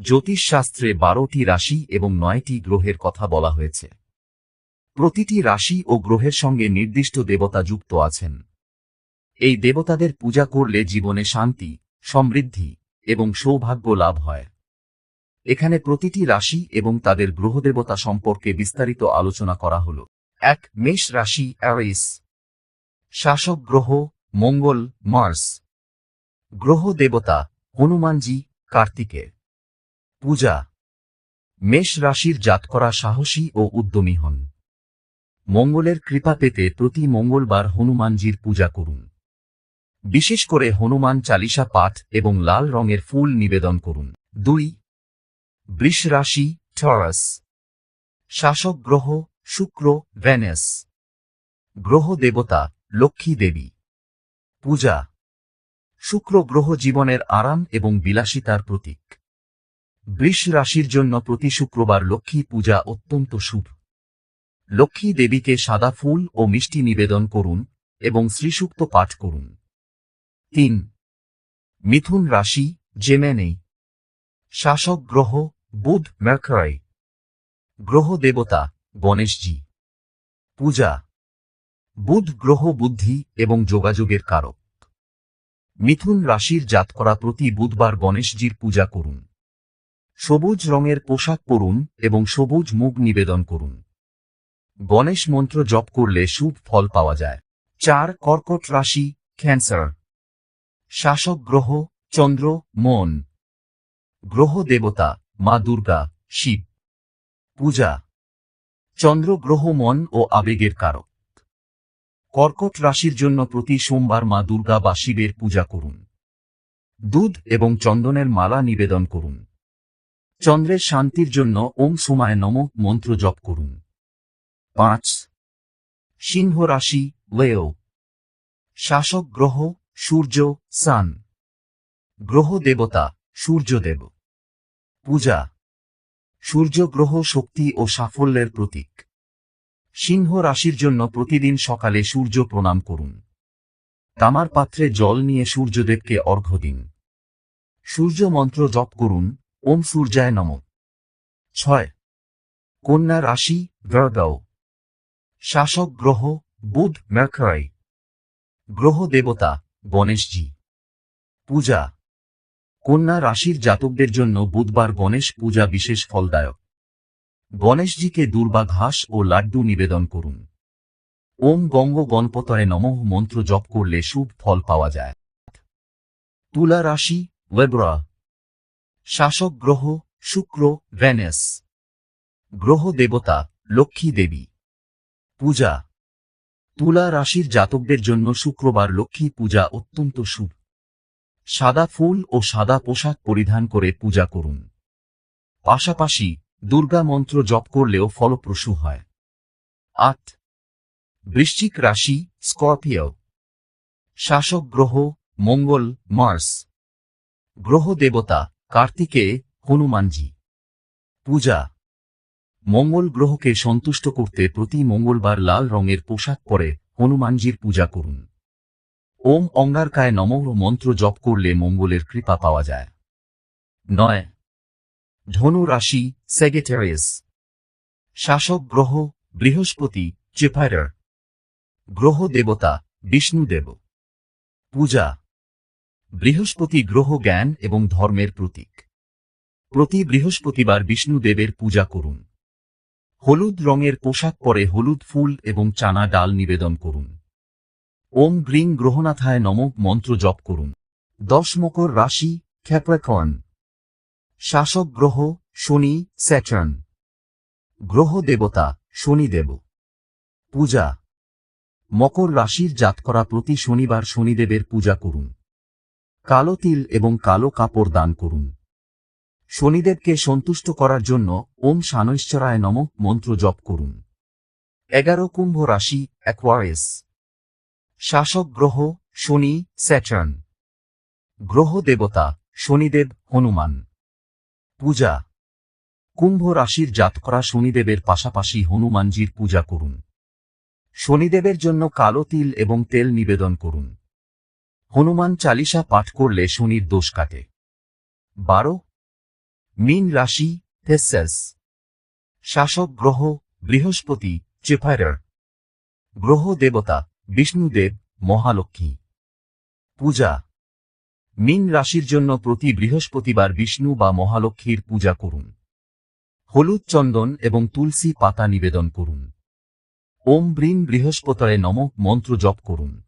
জ্যোতিষশাস্ত্রে বারোটি রাশি এবং নয়টি গ্রহের কথা বলা হয়েছে। প্রতিটি রাশি ও গ্রহের সঙ্গে নির্দিষ্ট দেবতা যুক্ত আছেন। এই দেবতাদের পূজা করলে জীবনে শান্তি, সমৃদ্ধি এবং সৌভাগ্য লাভ হয়। এখানে প্রতিটি রাশি এবং তাদের গ্রহদেবতা সম্পর্কে বিস্তারিত আলোচনা করা হল। এক, মেষ রাশি, অ্যারিস। শাসক গ্রহ, মঙ্গল, মার্স। গ্রহ দেবতা, হনুমানজি কার্তিকে পূজা। মেষ রাশির জাতকরা সাহসী ও উদ্যমী হন। মঙ্গলের কৃপা পেতে প্রতি মঙ্গলবার হনুমানজির পূজা করুন। বিশেষ করে হনুমান চালিসা পাঠ এবং লাল রঙের ফুল নিবেদন করুন। দুই, বৃষ রাশি টরাস শাসক গ্রহ, শুক্র ভেনেস গ্রহ দেবতা, লক্ষ্মী দেবী। পূজা। শুক্র গ্রহ জীবনের আরাম এবং বিলাসিতার প্রতীক। বৃষ রাশির জন্য প্রতি শুক্রবার লক্ষ্মী পূজা অত্যন্ত শুভ। লক্ষ্মী দেবীকে সাদা ফুল ও মিষ্টি নিবেদন করুন এবং শ্রীসূক্ত পাঠ করুন। তিন। মিথুন রাশি, জেমেনেই। শাসক গ্রহ, বুধ ম্যাকরাই গ্রহ দেবতা, গণেশজি। পূজা। বুধ গ্রহ বুদ্ধি এবং যোগাযোগের কারক। মিথুন রাশির জাতকরা প্রতি বুধবার গণেশজির পূজা করুন। সবুজ রঙের পোশাক পরুন এবং সবুজ মুখ নিবেদন করুন। গণেশ মন্ত্র জপ করলে শুভ ফল পাওয়া যায়। চার, কর্কট রাশি, ক্যান্সার। শাসক গ্রহ, চন্দ্র, মন। গ্রহ দেবতা, মা দুর্গা, শিব। পূজা। চন্দ্র গ্রহ মন ও আবেগের কারক। কর্কট রাশির জন্য প্রতি সোমবার মা দুর্গা বা শিবের পূজা করুন। দুধ এবং চন্দনের মালা নিবেদন করুন। চন্দ্রের শান্তির জন্য ওম সুমায় নম মন্ত্র জপ করুন। পাঁচ। সিংহ রাশি, লেও। শাসক গ্রহ, সূর্য, সান। গ্রহ দেবতা, সূর্যদেব। পূজা। সূর্য গ্রহ শক্তি ও সাফল্যের প্রতীক। সিংহ রাশির জন্য প্রতিদিন সকালে সূর্য প্রণাম করুন। তামার পাত্রে জল নিয়ে সূর্যদেবকে অর্ঘ্য দিন। সূর্য মন্ত্র জপ করুন ওম সূর্যায় নম। ছয়। কন্যা রাশি ভার্গাও শাসক গ্রহ, বুধ ম্যাকরাই গ্রহ দেবতা, গণেশজি। পূজা। কন্যা রাশির জাতকদের জন্য বুধবার গণেশ পূজা বিশেষ ফলদায়ক। গণেশজিকে দুর্বা ঘাস ও লাড্ডু নিবেদন করুন। ওম গঙ্গ গণপতয়ে নমঃ মন্ত্র জপ করলে শুভ ফল পাওয়া যায়। তুলা রাশি ওয়েব্রা শাসক গ্রহ, শুক্র ভেনেস গ্রহ দেবতা, লক্ষ্মী দেবী। পূজা। তুলা রাশির জাতকদের জন্য শুক্রবার লক্ষ্মী পূজা অত্যন্ত শুভ। সাদা ফুল ও সাদা পোশাক পরিধান করে পূজা করুন। পাশাপাশি দুর্গা মন্ত্র জপ করলেও ফলপ্রসূ হয়। আট। বৃশ্চিক রাশি, স্করপিও। শাসক গ্রহ, মঙ্গল, মার্স। গ্রহ দেবতা কার্তিকে হনুমানজি। পূজা। মঙ্গল গ্রহকে সন্তুষ্ট করতে প্রতি মঙ্গলবার লাল রঙের পোশাক পরে হনুমানজির পূজা করুন। ওম অঙ্গারকায় নমঃ মন্ত্র জপ করলে মঙ্গলের কৃপা পাওয়া যায়। নয়। ধনু রাশি সেগেটারিয়াস শাসক গ্রহ, বৃহস্পতি চেপাইডার গ্রহ দেবতা, বিষ্ণুদেব। পূজা। বৃহস্পতি গ্রহ জ্ঞান এবং ধর্মের প্রতীক। প্রতি বৃহস্পতিবার বিষ্ণুদেবের পূজা করুন। হলুদ রঙের পোশাক পরে হলুদ ফুল এবং চানা ডাল নিবেদন করুন। ওম গ্রিং গ্রহনাথায় নমক মন্ত্র জপ করুন। দশ মকর রাশি, ক্যাপ্রাকর্ন। শাসক গ্রহ, শনি, স্যাটার্ন। গ্রহ দেবতা, শনিদেব। পূজা। মকর রাশির জাত করা প্রতি শনিবার শনিদেবের পূজা করুন। কালো তিল এবং কালো কাপড় দান করুন। শনিদেবকে সন্তুষ্ট করার জন্য ওম সানৈশ্বরায় নম মন্ত্র জপ করুন। এগারো কুম্ভ রাশি অ্যাকোয়ারিয়াস শাসক গ্রহ, শনি স্যাটার্ন গ্রহ দেবতা, শনিদেব, হনুমান। পূজা। কুম্ভ রাশির জাতকরা শনিদেবের পাশাপাশি হনুমানজির পূজা করুন। শনিদেবের জন্য কালো তিল এবং তেল নিবেদন করুন। হনুমান চালিসা পাঠ করলে শনির দোষ কাটে। বারো। মীন রাশি, থেসেস। শাসক গ্রহ, বৃহস্পতি চেফায়ার গ্রহ দেবতা, বিষ্ণুদেব, মহালক্ষ্মী। পূজা। মীন রাশির জন্য প্রতি বৃহস্পতিবার বিষ্ণু বা মহালক্ষ্মীর পূজা করুন। হলুদ চন্দন এবং তুলসী পাতা নিবেদন করুন। ওম ব্রিং বৃহস্পতয়ে নমক মন্ত্র জপ করুন।